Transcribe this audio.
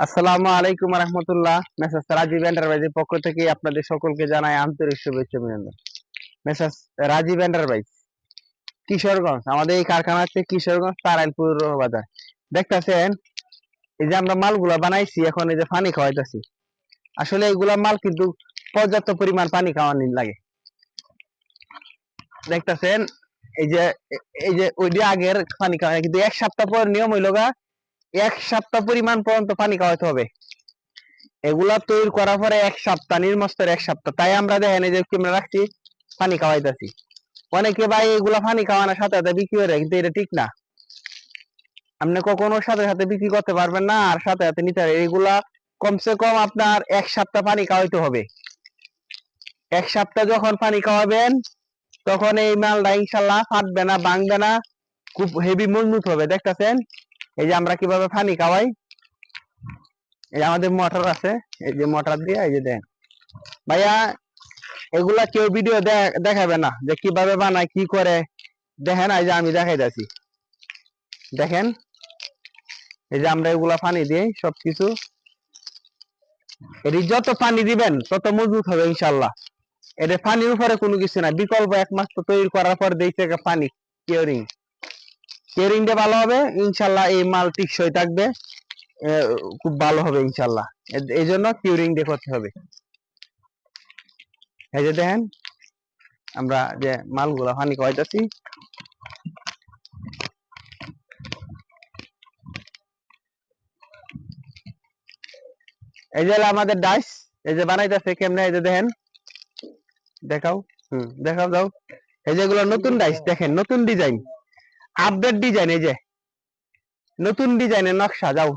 আসসালামু আলাইকুম রহমতুল্লাহ। মেসাস রাজীব এন্টারপ্রাইজের পক্ষ থেকে আপনাদের সকলকে জানাই আন্তরিক শুভেচ্ছা অভিনন্দন। মেসাস রাজীব এন্টারপ্রাইজ কিশোরগঞ্জ, আমাদের এই কারখানা হচ্ছে কিশোরগঞ্জ তারাইলপুর বাজার। দেখতেছেন, এই যে আমরা মালগুলা বানাইছি, এখন এই যে পানি খাওয়াইতেছি। আসলে এইগুলা মাল কিন্তু পর্যাপ্ত পরিমাণ পানি খাওয়ানি লাগে। দেখতেছেন, এই যে এই যে ওই যে আগের পানি খাওয়া কিন্তু এক সপ্তাহ পর নিয়ম হইল গা এক সপ্তাহ পরিমাণ পর্যন্ত পানি খাওয়াতে হবে। এগুলা তৈরি করার পরে এক সপ্তাহ, নির্মস্তর এক সপ্তাহ। তাই আমরা দেখেন এই যে আমরা রাখছি, পানি খাওয়াইতেছি। অনেকে ভাই এগুলা পানি খাওয়ানোর সাথে সাথে বিক্রি করে, কিন্তু এটা ঠিক না। আপনি কখনো সাথে সাথে বিক্রি করতে পারবেন না, আর সাথে সাথে নিতে হবে। এগুলা কমসে কম আপনার এক সপ্তাহ পানি খাওয়াইতে হবে। এক সপ্তাহ যখন পানি খাওয়াবেন, তখন এই মালটা ইনশাল্লাহ ফাটবে না, ভাঙবে না, খুব হেভি মজবুত হবে। দেখতেছেন? এই যে আমরা কীভাবে পানি খাওয়াই এই যে আমাদের মোটর আছে, এই যে মোটর দিয়ে, এই যে দেন। ভাইয়া, এগুলা কেউ ভিডিও দেখাবে না যে কীভাবে বানায়, কি করে? দেখেন, এই যে আমি দেখাই যাচ্ছি দেখেন, এই যে আমরা এগুলা পানি দিই, সবকিছু। এটি যত পানি দিবেন, তত মজবুত হবে ইনশাল্লাহ এটা পানির উপরে কোনো কিছু না বিকল্প একমাত্র তৈরি করার পর দিয়েছে পানি কিওরিং দিয়ে ভালো হবে, ইনশাল্লাহ এই মাল টিকসই থাকবে। খুব ভালো হবে ইনশাল্লাহ। এই জন্য কিউরিং দিয়ে করতে হবে। এই যে দেখেন, আমরা যে মালগুলা পানি খাওয়াইতেছি এই যে আমাদের ডাইস এই যে বানাইতেছে কেমনে, এই যে দেখেন। দেখাও, হুম, দেখাও, যাও। এই যেগুলো নতুন ডাইস দেখেন, নতুন ডিজাইন আপডেট ডিজাইন এই যে। নতুন ডিজাইনের নকশা যাও।